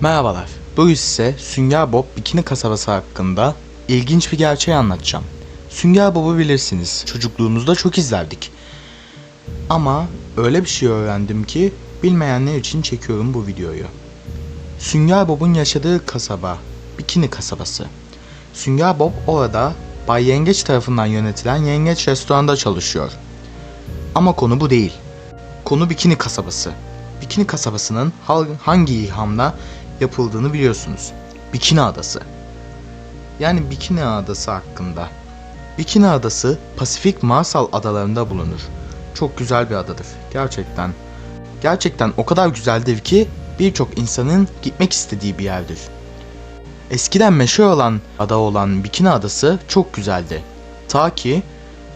Merhabalar. Bugün size Sünger Bob Bikini kasabası hakkında ilginç bir gerçeği anlatacağım. Sünger Bob'u bilirsiniz. Çocukluğumuzda çok izlerdik. Ama öyle bir şey öğrendim ki bilmeyenler için çekiyorum bu videoyu. Sünger Bob'un yaşadığı kasaba Bikini kasabası. Sünger Bob orada Bay Yengeç tarafından yönetilen Yengeç restoranda çalışıyor. Ama konu bu değil. Konu Bikini kasabası. Bikini kasabasının ha- hangi ilhamla yapıldığını biliyorsunuz. Bikini Adası. Yani Bikini Adası hakkında. Bikini Adası Pasifik Marshall adalarında bulunur. Çok güzel bir adadır. Gerçekten. Gerçekten o kadar güzeldir ki birçok insanın gitmek istediği bir yerdir. Eskiden meşhur olan ada olan Bikini Adası çok güzeldi. Ta ki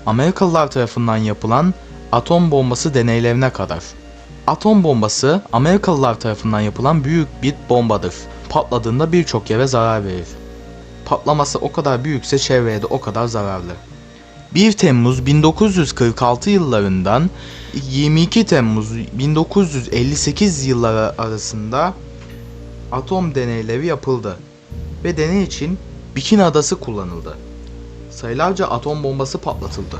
Amerikalılar tarafından yapılan atom bombası deneylerine kadar. Atom bombası Amerikalılar tarafından yapılan büyük bir bombadır. Patladığında birçok yere zarar verir. Patlaması o kadar büyükse çevreye de o kadar zararlı. 1 Temmuz 1946 yıllarından 22 Temmuz 1958 yılları arasında atom deneyleri yapıldı ve deney için Bikini Adası kullanıldı. Sayılarca atom bombası patlatıldı.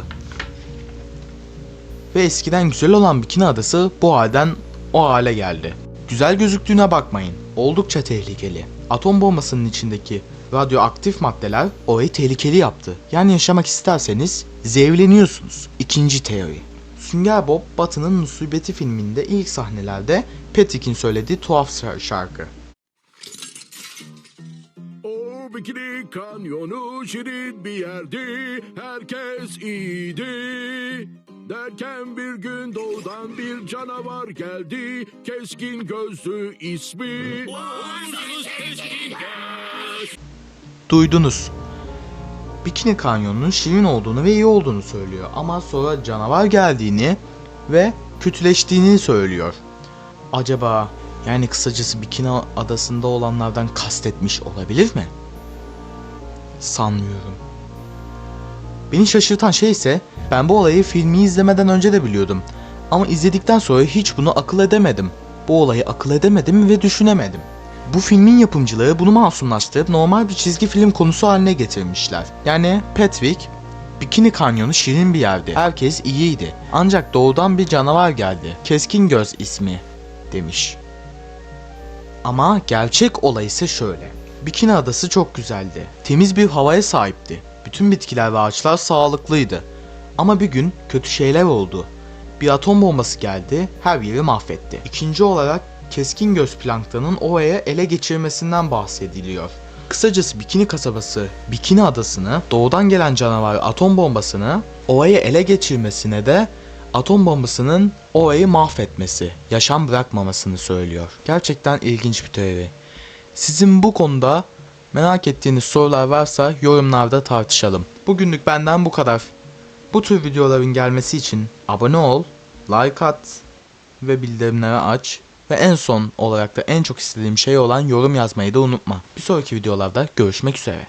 Ve eskiden güzel olan Bikini Adası bu halden o hale geldi. Güzel gözüktüğüne bakmayın. Oldukça tehlikeli. Atom bombasının içindeki radyoaktif maddeler orayı tehlikeli yaptı. Yani yaşamak isterseniz zevleniyorsunuz. İkinci teori. Sünger Bob Batı'nın Musibeti filminde ilk sahnelerde Patrick'in söylediği tuhaf şar- şarkı. O bikini kanyonu şirin bir yerdi, herkes iyiydi. Derken bir gün doğudan bir canavar geldi, keskin gözlü ismi. Duydunuz. Bikini Kanyonu'nun şirin olduğunu ve iyi olduğunu söylüyor ama sonra canavar geldiğini ve kötüleştiğini söylüyor. Acaba yani kısacası Bikini adasında olanlardan kastetmiş olabilir mi? Sanmıyorum. Beni şaşırtan şey ise ben bu olayı filmi izlemeden önce de biliyordum. Ama izledikten sonra hiç bunu akıl edemedim. Bu olayı akıl edemedim ve düşünemedim. Bu filmin yapımcıları bunu masumlaştırıp normal bir çizgi film konusu haline getirmişler. Yani Patrick, Bikini Kanyonu şirin bir yerdi. Herkes iyiydi. Ancak doğudan bir canavar geldi. Keskin Göz ismi demiş. Ama gerçek olay ise şöyle. Bikini Adası çok güzeldi. Temiz bir havaya sahipti. Bütün bitkiler ve ağaçlar sağlıklıydı. Ama bir gün kötü şeyler oldu. Bir atom bombası geldi, her yeri mahvetti. İkinci olarak keskin göz planktonun ovaya ele geçirmesinden bahsediliyor. Kısacası Bikini kasabası, Bikini adasını, doğudan gelen canavar atom bombasını ovaya ele geçirmesine de atom bombasının ovayı mahvetmesi, yaşam bırakmamasını söylüyor. Gerçekten ilginç bir teori. Sizin bu konuda merak ettiğiniz sorular varsa yorumlarda tartışalım. Bugünlük benden bu kadar. Bu tür videoların gelmesi için abone ol, like at ve bildirimleri aç ve en son olarak da en çok istediğim şey olan yorum yazmayı da unutma. Bir sonraki videolarda görüşmek üzere.